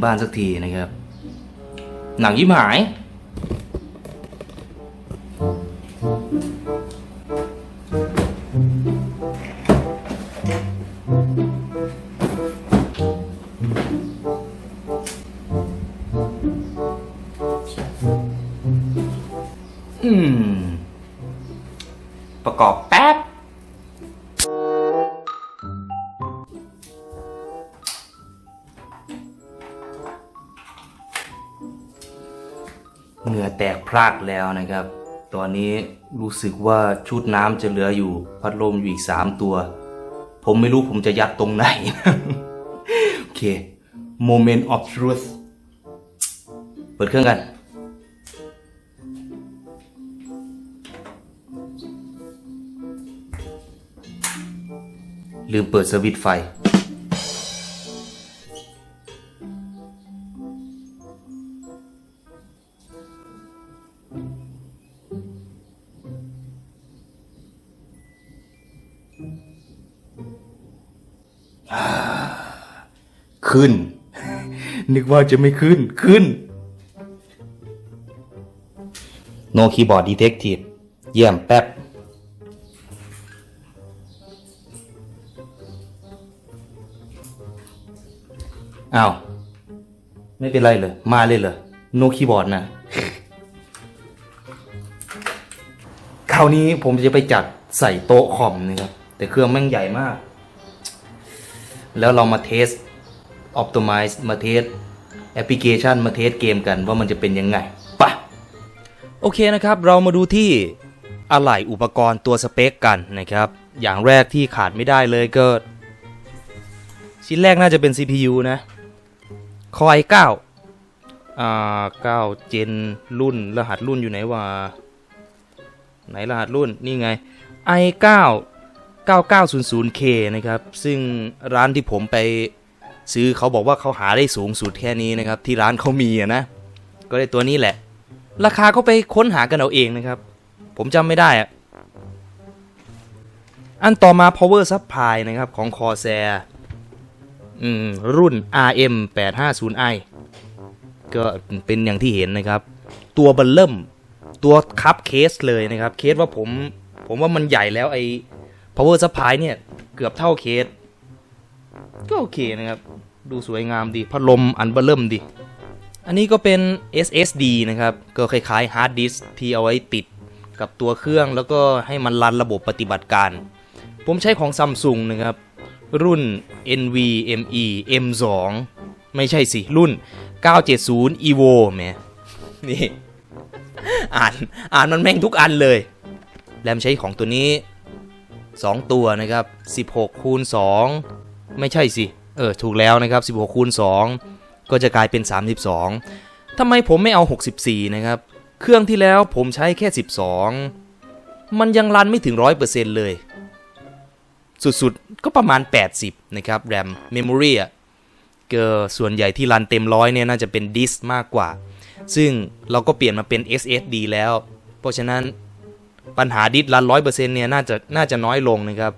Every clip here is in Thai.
งบ้านสักทีนะครับ หนังยิ้มหาย อืม ประกอบแป๊บ พรากแล้วนะครับ ตอนนี้รู้สึกว่าชุดน้ำจะเหลืออยู่ พัดลมอยู่อีกสามตัว ผมไม่รู้ผมจะยัดตรงไหน โอเค moment of truth เปิดเครื่องกันลืมเปิดสวิตช์ไฟ ขึ้น นึกว่าจะไม่ขึ้น ขึ้น No keyboard detected เยี่ยมแป๊บ อ้าว ไม่เป็นไรเลย มาเลยเหรอ No keyboard นะ คราวนี้ผมจะไปจัดใส่โต๊ะคอมนะครับ แต่เครื่องแม่งใหญ่มาก แล้วเรามาเทส Optimize มาเทสแอปพลิเคชันมาเทสเกมกันว่ามันจะเป็นยังไงปะโอเคนะครับ เรามาดูที่อะไหล่อุปกรณ์ตัวสเปคกันนะครับ อย่างแรกที่ขาดไม่ได้เลยก็ ชิ้นแรกน่าจะเป็น CPU นะ Core i9 อ่า9เจนรุ่น รหัสรุ่นอยู่ไหนวะไหนรหัสรุ่น นี่ไง i9 9900K นะครับ ซึ่งร้านที่ผมไป ซื้อเขาบอกว่าเขาหาได้สูงสุดแค่นี้นะครับ ที่ร้านเขามีนะ ก็ได้ตัวนี้แหละ ราคาก็ไปค้นหากันเอาเองนะครับ ผมจำไม่ได้อะอันต่อมา power supply นะครับ ของ Corsair อืม รุ่น RM 850i ก็เป็นอย่างที่เห็นนะครับ ตัวบัลเริ่ม ตัวคับเคสเลยนะครับ เคสว่าผม ผมว่ามันใหญ่แล้วไอ้ power supply เนี่ย เกือบเท่าเคส ก็โอเคนะครับ ดูสวยงามดีพัดลมอันเบลเริ่มดี อันนี้ก็เป็น SSD นะครับ ก็คล้ายๆ hard disk ที่เอาไว้ติดกับตัวเครื่องแล้วก็ให้มันรันระบบปฏิบัติการ ผมใช้ของ Samsung นะครับ รุ่น NVMe M2 ไม่ใช่สิ รุ่น 970 Evo แหมนี่อ่านอ่านมันแม่งทุกอันเลย แรมใช้ของตัวนี้ 2 ตัวนะครับ 16คูณ2 ไม่ใช่สิ เออ ถูกแล้วนะครับ 16คูณ2ก็จะกลายเป็น 32ทำไมผมไม่เอา 64 นะครับ เครื่องที่แล้วผมใช้แค่ 12 มันยังรันไม่ถึง 100%เลย สุดๆ ก็ประมาณ 80 นะครับแรม Memory อะก็ส่วนใหญ่ที่รันเต็มร้อยเนี่ยน่าจะเป็นดิสมากกว่า ซึ่งเราก็เปลี่ยนมาเป็น SSD แล้ว เพราะฉะนั้นปัญหาดิสรันร้อยเปอร์เซ็นต์เนี่ยน่าจะน่าจะน้อยลงนะครับ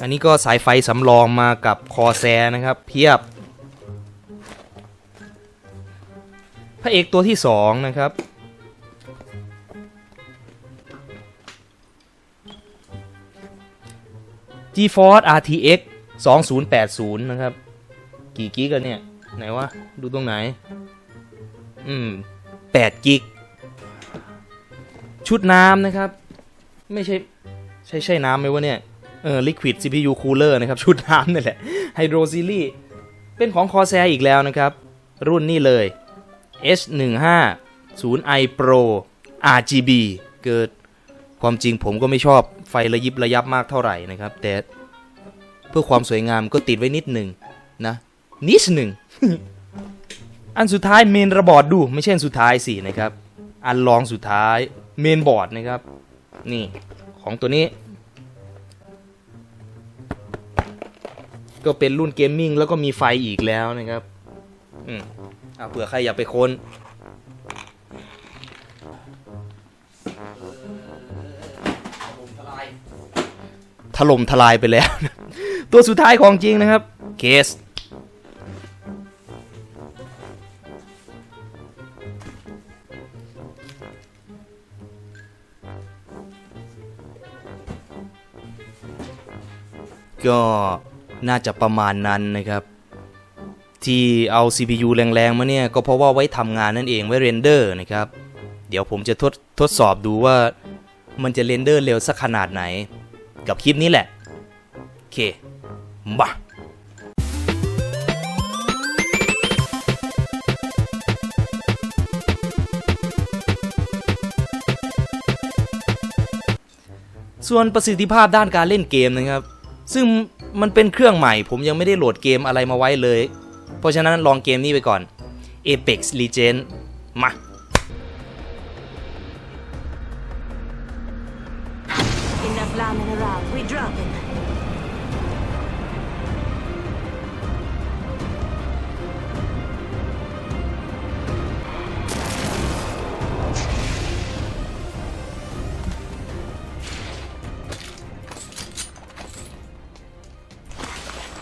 อันนี้ก็สายไฟสำรองมากับคอแซนะครับ เพียบ พระเอกตัวที่2นะครับ GeForce RTX 2080 นะครับ กี่กิกอะเนี่ย ไหนวะ ดูตรงไหน อืม8กิก ชุดน้ำนะครับ ไม่ใช่ ใช่ใช่น้ำไหมวะเนี่ย เออ Liquid CPU Cooler นะครับ ชุดน้ำนี่แหละ Hydro Series เป็นของ Corsair อีกแล้วนะครับ รุ่นนี้เลย H150i Pro RGB เกิดความจริงผมก็ไม่ชอบไฟระยิบระยับมากเท่าไหร่นะครับ แต่เพื่อความสวยงามก็ติดไว้นิดหนึ่งนะ นิดหนึ่ง อันสุดท้ายเมนระบอร์ดดู ไม่ใช่อันสุดท้ายสินะครับ อันรองสุดท้ายเมนบอร์ดนะครับ นี่ของตัวนี้ ก็เป็นรุ่นเกมมิ่งแล้วก็มีไฟอีกแล้วนะครับ อืมเอาเผื่อใครอยากไปคน้น ถล่มทลายไปแล้ว ตัวสุดท้ายของจริงนะครับ เคส ก็ น่าจะประมาณนั้นนะครับ ที่เอา CPU แรงๆมาเนี่ย ก็เพราะว่าไว้ทำงานนั่นเองไว้เรนเดอร์นะครับ เดี๋ยวผมจะทดทดสอบดูว่ามันจะเรนเดอร์เร็วสักขนาดไหน กับคลิปนี้แหละ โอเคมาส่วนประสิทธิภาพด้านการเล่นเกมนะครับ ซึ่ง มันเป็นเครื่องใหม่ ผมยังไม่ได้โหลดเกมอะไรมาไว้เลย เพราะฉะนั้นลองเกมนี้ไปก่อน Apex Legend มา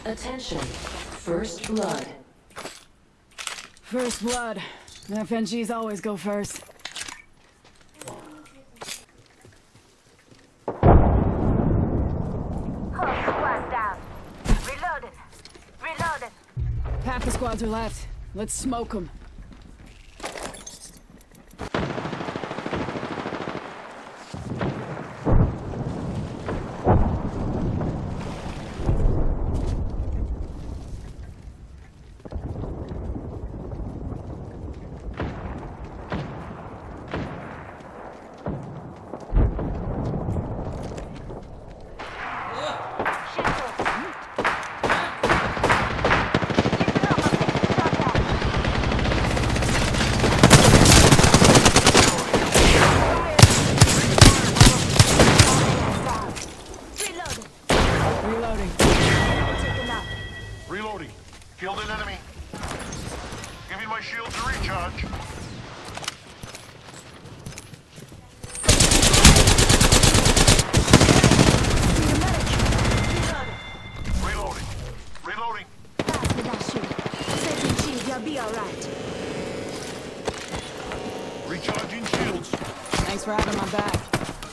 Attention. First blood. First blood. FNGs always go first. Whole squad down. Reloading. Reloading. Half the squads are left. Let's smoke them. Reloading. Reloading. Reloading. Killed an enemy. Giving my shields a recharge. Reloading. Reloading. Me that shield. Setting shield. You'll be alright. Recharging shields. Thanks for having my back.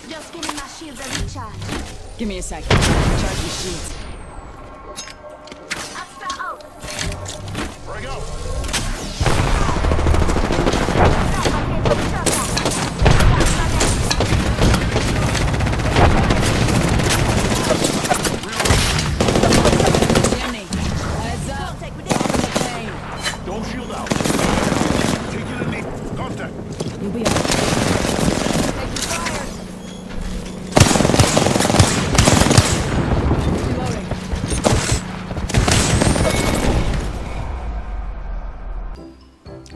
Just give me my shield a recharge. Give me a second. Charge your shields.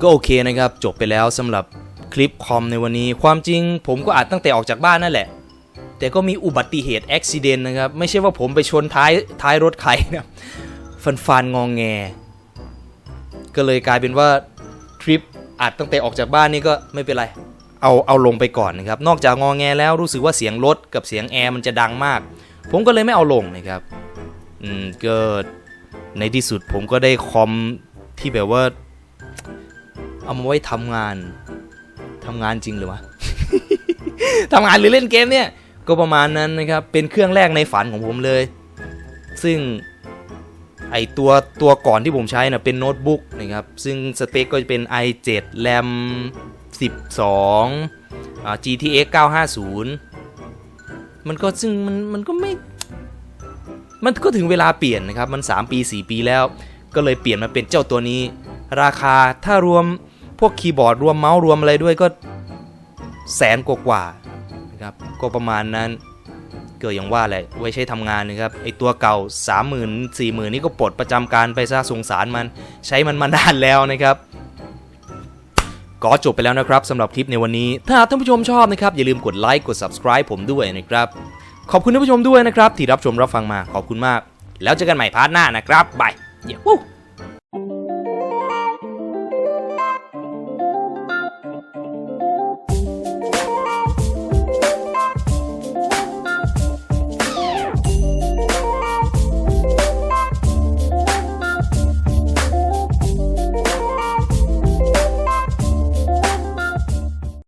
ก็โอเคนะครับ จบไปแล้วสำหรับคลิปคอมในวันนี้ ความจริงผมก็อัดตั้งแต่ออกจากบ้านนั่นแหละ แต่ก็มีอุบัติเหตุอุบิเหตุนะครับ ไม่ใช่ว่าผมไปชนท้ายท้ายรถใครนะฟันฟันงองแง ก็เลยกลายเป็นว่าทริปอัดตั้งแต่ออกจากบ้านนี่ก็ไม่เป็นไร เอาเอาลงไปก่อนนะครับ นอกจากงองแงแล้วรู้สึกว่าเสียงรถกับเสียงแอร์มันจะดังมาก ผมก็เลยไม่เอาลงนะครับอืมก็ในที่สุดผมก็ได้คอมที่แบบว่า เอามาไว้ทำงานทำงานจริงหรือวะทำงานหรือเล่นเกมเนี่ย ก็ประมาณนั้นนะครับ เป็นเครื่องแรกในฝันของผมเลย ซึ่งไอตัวตัวก่อนที่ผมใช้นะเป็นโน้ตบุ๊กนะครับ ซึ่งสเปคก็จะเป็น i7 RAM 12อ่า GTX 950 มันก็ซึ่งมันมันก็ไม่ มันก็ถึงเวลาเปลี่ยนนะครับ มัน 3 ปี 4 ปีแล้ว ก็เลยเปลี่ยนมาเป็นเจ้าตัวนี้ ราคาถ้ารวม พวกคีย์บอร์ดรวมเมาส์รวมอะไรด้วยก็แสนกว่าๆนะครับก็ประมาณนั้นเกิดอย่างว่าแหละไว้ใช้ทำงานนะครับไอตัวเก่า 30,000 40,000 นี่ก็ปลดประจำการไปซะสงสารมันใช้มันมานานแล้วนะครับ ก็จบไปแล้วนะครับสำหรับคลิปในวันนี้ ถ้าท่านผู้ชมชอบนะครับ อย่าลืมกดไลค์กด subscribe ผมด้วยนะครับ ขอบคุณท่านผู้ชมด้วยนะครับ ที่รับชมรับฟังมาขอบคุณมาก แล้วเจอกันใหม่พาร์ทหน้านะครับบายเย้